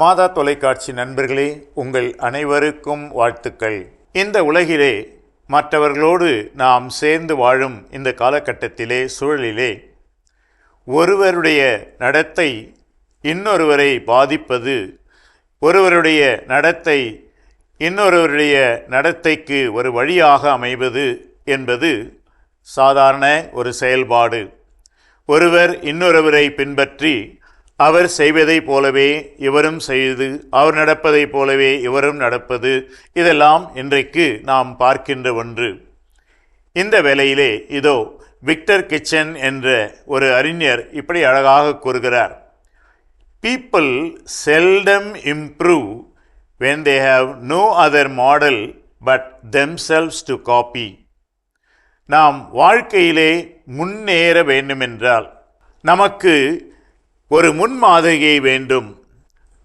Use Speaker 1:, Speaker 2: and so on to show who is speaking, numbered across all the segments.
Speaker 1: மாதா தொலைக்காட்சி நண்பர்களே உங்கள் அனைவருக்கும் வாழ்த்துக்கள். இந்த உலகிலே மற்றவர்களோடு நாம் சேர்ந்து வாழும் இந்த காலகட்டத்திலே சூழலிலே ஒருவருடைய நடத்தை இன்னொருவரை பாதிப்பது ஒருவருடைய நடத்தை இன்னொருவருடைய நடத்தைக்கு ஒரு வழியாக அமைவது என்பது சாதாரண ஒரு செயல்பாடு. ஒருவர் இன்னொருவரை பின்பற்றி அவர் செய்வதைப் போலவே இவரும் செய்து அவர் நடப்பதைப் போலவே இவரும் நடப்பது. இதெல்லாம் இன்றைக்கு நாம் பார்க்கின்ற ஒன்று. இந்த வேலையிலே இதோ விக்டர் கிச்சன் என்ற ஒரு அறிஞர் இப்படி அழகாக கூறுகிறார். People seldom improve when they have no other model but themselves to copy நாம் வாழ்க்கையிலே முன்னேற வேண்டுமென்றால் நமக்கு ஒரு முன்மாதிரியை வேண்டும்.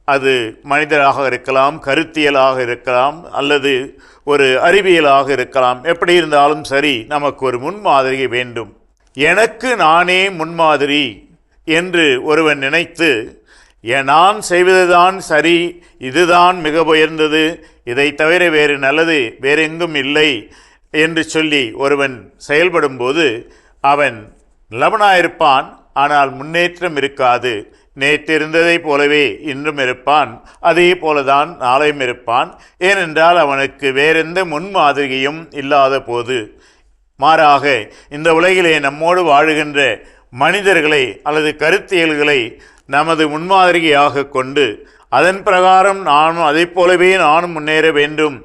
Speaker 1: அது மனிதராக இருக்கலாம் கருத்தியலாக இருக்கலாம் அல்லது ஒரு அறிவியலாக இருக்கலாம். எப்படி இருந்தாலும் சரி நமக்கு ஒரு முன்மாதிரியை வேண்டும். எனக்கு நானே முன்மாதிரி என்று ஒருவன் நினைத்து நான் செய்வதுதான் சரி இதுதான் மிக உயர்ந்தது இதை தவிர வேறு நல்லது வேறெங்கும் இல்லை என்று சொல்லி ஒருவன் செயல்படும்போது அவன் நல்லவனாயிருப்பான் ஆனால் முன்னேற்றம் இருக்காது. நேற்று இருந்ததைப் போலவே இன்றும் இருப்பான். அதே போலதான் நாளையும் இருப்பான். ஏனென்றால் அவனுக்கு வேறெந்த முன்மாதிரியும் இல்லாத போது. மாறாக இந்த உலகிலே நம்மோடு வாழுகின்ற மனிதர்களை அல்லது கருத்தியல்களை நமது முன்மாதிரியாக கொண்டு அதன் பிரகாரம் நானும் அதைப் போலவே நானும் முன்னேற வேண்டும்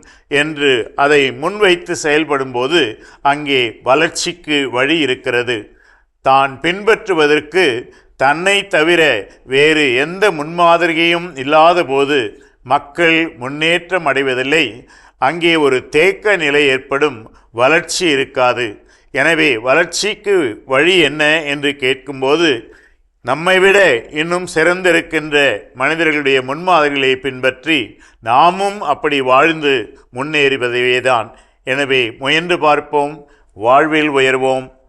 Speaker 1: என்று அதை முன்வைத்து செயல்படும்போது அங்கே வளர்ச்சிக்கு வழி இருக்கிறது. தான் பின்பற்றுவதற்கு தன்னை தவிர வேறு எந்த முன்மாதிரியும் இல்லாதபோது மக்கள் முன்னேற்றம் அடைவதில்லை. அங்கே ஒரு தேக்க நிலை ஏற்படும். வளர்ச்சி இருக்காது. எனவே வளர்ச்சிக்கு வழி என்ன என்று கேட்கும்போது நம்மை விட இன்னும் சிறந்திருக்கின்ற மனிதர்களுடைய முன்மாதிரிகளை பின்பற்றி நாமும் அப்படி வாழ்ந்து முன்னேறுவதையேதான் எனவே முயன்று பார்ப்போம் வாழ்வில் உயர்வோம்.